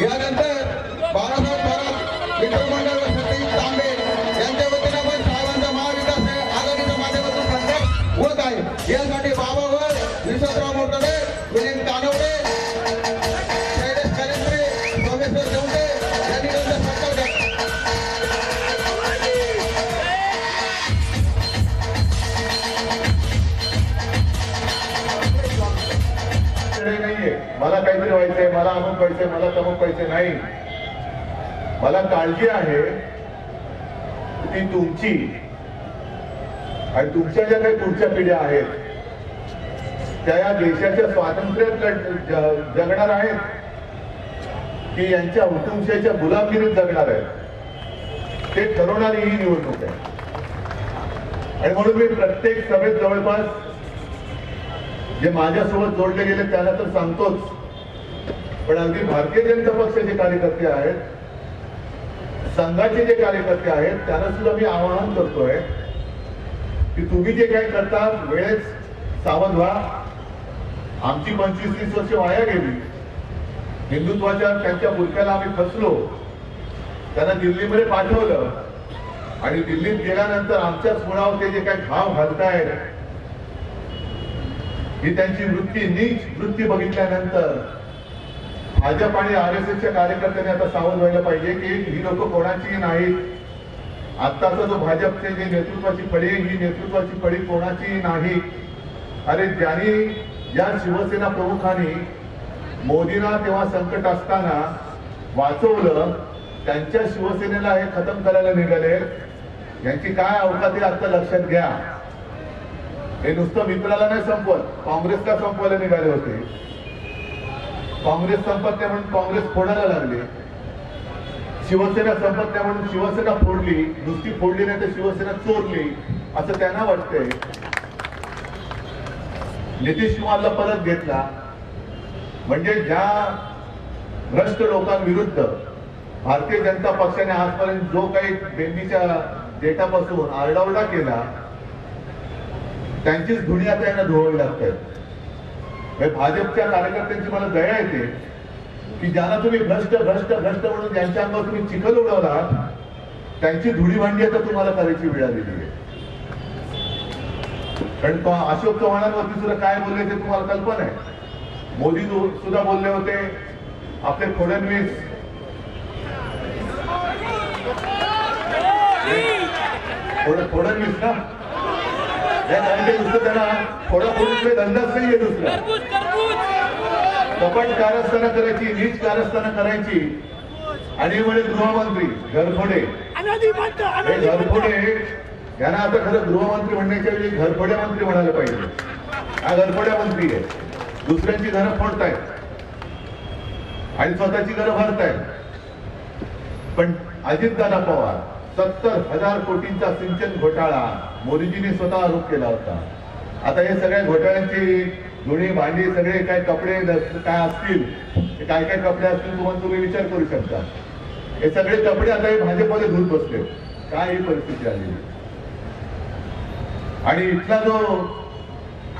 यानंतर बाळासाहेब थोरात मित्र मला अमुक पैसे मला तमुक पैसे नाही. मला काळजी आहे ती तुमची. आणि तुमच्या ज्या काही पुढच्या पिढ्या आहेत त्या या देशाच्या स्वातंत्र्यात जगणार आहेत की यांच्या हुकुमशाच्या गुलामगिरीत जगणार आहेत ते ठरवणारी ही निवडणूक आहे. आणि म्हणून मी प्रत्येक सभेत जवळपास जे माझ्यासोबत जोडले गेले त्याला तर सांगतोच. पण अगदी भारतीय जनता पक्षाचे कार्यकर्ते आहेत संघाचे जे कार्यकर्ते आहेत त्यांना सुद्धा मी आवाहन करतोय की तुम्ही जे काय करता वेळेस सावध व्हा. आमची पंचवीस तीस वर्ष वाया गेली. हिंदुत्वाच्या त्यांच्या बुरख्याला आम्ही फसलो. त्यांना दिल्लीमध्ये पाठवलं. आणि दिल्लीत गेल्यानंतर आमच्याच मुळावर ते जे काय घाव घालतायत ही त्यांची वृत्ती नीच वृत्ती बघितल्यानंतर भाजप आणि आर एस एसच्या कार्यकर्त्यांनी आता सावध व्हायला पाहिजे की ही लोक कोणाची नाहीत. आत्ताचा जो भाजपचे जे नेतृत्वाची फळी ही नेतृत्वाची फळी कोणाची नाही. अरे ज्यांनी या शिवसेना प्रमुखांनी मोदींना तेव्हा संकट असताना वाचवलं त्यांच्या शिवसेनेला हे खतम करायला निघाले. यांची काय अवकात आता लक्षात घ्या. हे नुसतं मित्राला नाही संपवत काँग्रेसला संपवायला निघाले होते. काँग्रेस संपत म्हणून काँग्रेस फोडायला लागले. शिवसेना संपत्त्या म्हणून शिवसेना फोडली. नुसती फोडली नाही तर शिवसेना चोरली. असं त्यांना वाटतंय. नितीश कुमारला परत घेतला. म्हणजे ज्या भ्रष्ट लोकांविरुद्ध भारतीय जनता पक्षाने आजपर्यंत जो काही बेंबीच्या डेटापासून आरडाओरडा केला त्यांचीच धुणी आता यांना धुवावी लागते. भाजपच्या कार्यकर्त्यांची मला दया येते की ज्यांना तुम्ही भ्रष्ट भ्रष्ट भ्रष्ट म्हणून ज्यांच्या अंगावर तुम्ही चिखल उडवला त्यांची धुळी भांडी आता तुम्हाला करायची वेळ आलेली आहे. कारण अशोक चव्हाणांवरती सुद्धा काय बोलले ते तुम्हाला कल्पना आहे. मोदी सुद्धा बोलले होते आपले फडणवीस. फड- फडणवीस ना? या कारण ते नुसतं त्यांना फोडाफोडीचे धंदाच नाहीये दुसरा. कपट कारस्थानं करायची नीच कारस्थानं करायची. आणि म्हणे गृहमंत्री घरफोडे. हे घरफोडे यांना आता खरं गृहमंत्री म्हणण्याच्या ऐवजी घरफोड्या मंत्री म्हणायला पाहिजे. हा घरफोड्या मंत्री आहे. दुसऱ्यांची घरं फोडतायत. आणि स्वतःची घरं भरतायत. पण अजितदादा पवार सत्तर हजार कोटींचा सिंचन घोटाळा. मोदीजींनी स्वतः आरोप केला होता. आता हे सगळ्या घोटाळ्यांची जुनी भांडी सगळे काय कपडे काय असतील ते काय काय कपडे असतील तुम्हाला तुम्ही विचार करू शकता. हे सगळे कपडे आता हे भाजपमध्ये धुत बसले. काय ही परिस्थिती आली? आणि इथला जो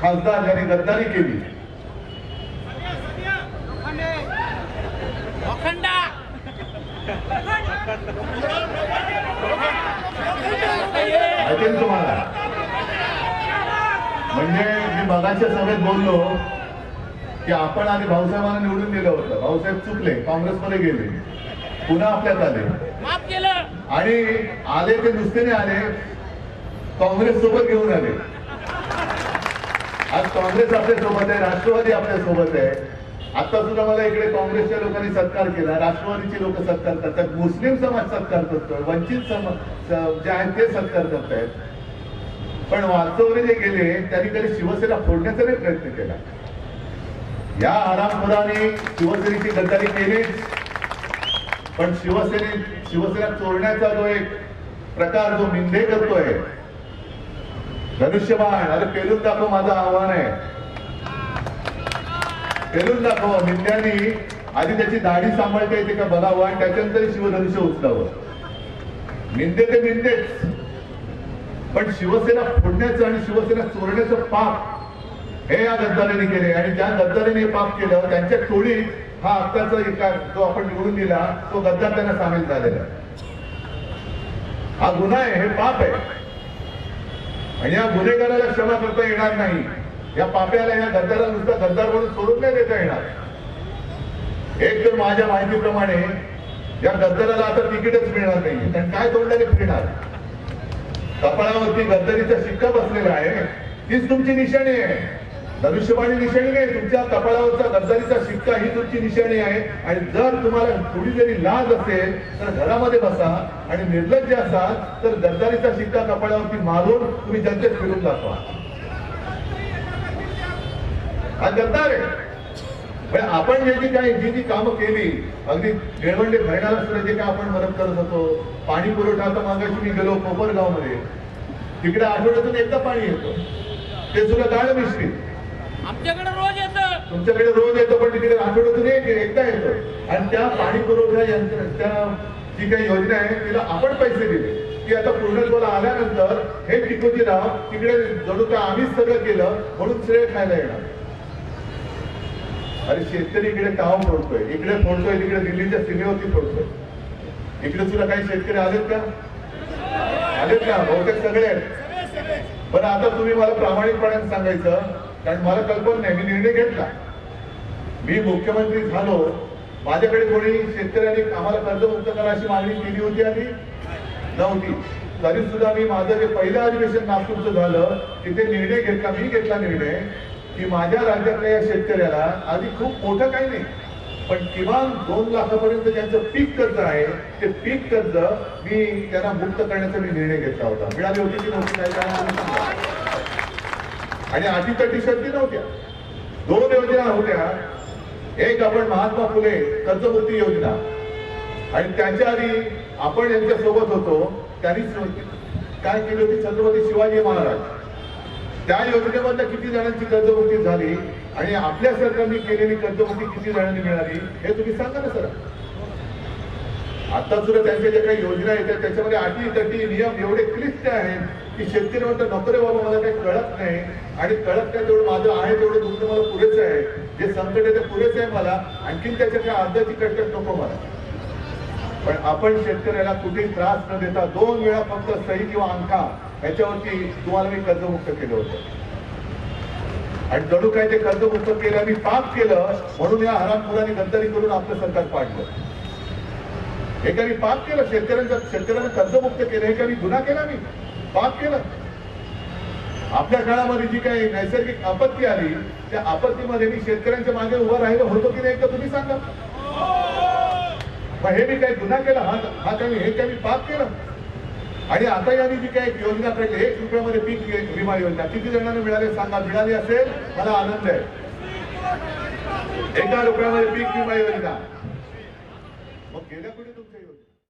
खासदार ज्याने गद्दारी केली माहिती ना तुम्हाला. म्हणजे मी मगाच्या सभेत बोललो की आपण आधी भाऊसाहेबांना निवडून दिलं होतं. भाऊसाहेब चुकले काँग्रेसमध्ये गेले. पुन्हा आपल्यात आले. आणि आले ते नुसते नाही आले काँग्रेस सोबत घेऊन आले. आज काँग्रेस आपल्यासोबत आहे राष्ट्रवादी आपल्यासोबत आहे. आता सुद्धा मला इकडे काँग्रेसच्या लोकांनी सत्कार केला राष्ट्रवादीचे लोक सत्कार करतात मुस्लिम समाज सत्कार करतोय वंचित समाज जे आहेत ते सत्कार करतायत पण वाचवले जे गेले त्यांनी कधी शिवसेना फोडण्याचा नाही प्रयत्न केला. या आरामखोराने शिवसेनेची गद्दारी केलीच. पण शिवसेने शिवसेना चोरण्याचा जो एक प्रकार जो मिंदे करतोय धनुष्यबाण अरे पेलून दाखव माझं आव्हान आहे. पेलून दाखव मिंद्यांनी आधी त्याची दाढी सांभाळता येते का बघावं आणि त्याच्यानंतर शिवधनुष्य उचलावं. निंदे ते निंदेच पण शिवसेना फोडण्याचं आणि शिवसेना चोरण्याचं पाप हे या गद्दारीने केले. आणि ज्या गद्दारीने हे पाप केलं त्यांच्या टोळीत हा आत्ताचा एका जो आपण निवडून दिला तो गद्दार त्यांना सामील झालेला हा गुन्हा आहे हे पाप आहे. आणि या गुन्हेगाराला क्षमा करता येणार नाही. या पाप्याला या गद्दाराला नुसता गद्दार म्हणून सोडून नाही देता येणार. एक तर माझ्या माहितीप्रमाणे या गद्दाराला आता तिकीटच मिळणार नाही कारण काय तोंडाने फिरणार? कपाळावरती गद्दरीचा शिक्का बसलेला आहे. तीच तुमची निशाणी आहे. धनुष्यबाणी निशाणी नाही. तुमच्या कपाळावरचा गद्दारीचा शिक्का ही तुमची निशाणी आहे. आणि जर तुम्हाला थोडी जरी लाज असेल तर घरामध्ये बसा आणि निर्लज्ज असाल तर गद्दारीचा शिक्का कपाळावरती मारून तुम्ही जनतेत फिरून दाखवा. हा गद्दार आहे. पण आपण जे जी काही जी जी कामं केली अगदी निळवंडे भरणाला सुद्धा जे काय आपण मदत करत होतो पाणी पुरवठा आता मागाशी मी गेलो कोपरगावमध्ये तिकडे आठवड्यातून एकदा पाणी येतं. ते सुद्धा गाळ मिश्रित. आमच्याकडे रोज येतं. तुमच्याकडे रोज येतो पण तिकडे आठवड्यातून एक एकदा येतो. आणि त्या पाणी पुरवठा यंत्र त्या जी काही योजना आहे तिला आपण पैसे दिले. ती आता पूर्णत्वाला आल्यानंतर हे टिकोजी राव तिकडे जणू काय आम्हीच सगळं केलं म्हणून श्रेय खायला येणार. अरे शेतकरी इकडे काम फोडतोय इकडे फोडतोय तिकडे दिल्लीच्या सीमेवरती फोडतोय. इकडे सुद्धा काही शेतकरी आलेत का? आलेत का? बहुतेक सगळे आहेत. बरं आता तुम्ही मला प्रामाणिकपणाने सांगायचं कारण मला कल्पना नाही मी निर्णय घेतला. मी मुख्यमंत्री झालो माझ्याकडे कोणी शेतकऱ्यांनी आम्हाला कर्जमुक्त करा अशी मागणी केली होती आणि नव्हती. तरी सुद्धा मी माझं जे पहिलं अधिवेशन नागपूरचं झालं तिथे निर्णय घेतला मी घेतला निर्णय. की माझ्या राज्यातल्या या शेतकऱ्याला आधी खूप मोठं काही नाही पण किमान दोन लाखापर्यंत ज्यांचं पीक कर्ज आहे ते पीक कर्ज मी त्यांना मुक्त करण्याचा मी निर्णय घेतला होता. मिळाली होती की नव्हती काही काय आणि अटीतटी शर्ती नव्हत्या. दोन योजना होत्या. एक आपण महात्मा फुले कर्जमुक्ती योजना. आणि त्याच्या आधी आपण यांच्या सोबत होतो. त्यांनी काय केली होती? छत्रपती शिवाजी महाराज. त्या योजनेमधल्या किती जणांची कर्जमुक्ती झाली आणि आपल्या सरकारने केलेली कर्जमुक्ती किती जणांनी मिळाली हे तुम्ही सांगा ना सर. आता सुद्धा त्यांच्या ज्या काही योजना येतात त्याच्यामध्ये अटी तटी नियम एवढे क्लिष्ट आहेत की शेतकरी म्हणतात नोकरे बाबा मला काही कळत नाही. आणि कळत नाही तेवढं माझं आहे तेवढं तुमचं मला पुरेसं आहे. जे संकट आहे ते पुरेसं आहे मला. आणखीन त्याच्या काही अर्धाची कटकट नको मला. पण आपण शेतकऱ्याला कुठेही त्रास न देता दोन वेळा फक्त सही किंवा अंका याच्यावरती तुम्हाला मी कर्जमुक्त केलं होतं. आणि जणू काय ते कर्जमुक्त केलं आणि पाप केलं म्हणून या हरामखोरांनी गद्दारी करून आपलं सरकार पाडलं. हे काही पाप केलं? शेतकऱ्यांचं शेतकऱ्यांना कर्जमुक्त केलं हे काही गुन्हा केला मी? पाप केलं. आपल्या काळामध्ये जी काही नैसर्गिक आपत्ती आली त्या आपत्तीमध्ये मी शेतकऱ्यांच्या मागे उभं राहिलं होतो की नाही एकदा तुम्ही सांगा. मग हे मी काही गुन्हा केला? हा हा काही हे काही पाप केलं? आणि आता यांनी जी काही योजना काढली एक रुपयामध्ये पीक विमा योजना. किती जणांना मिळाले सांगा. मिळाली असेल मला आनंद आहे. एका रुपयामध्ये पीक विमा योजना. मग गेल्या कुठे तुमच्या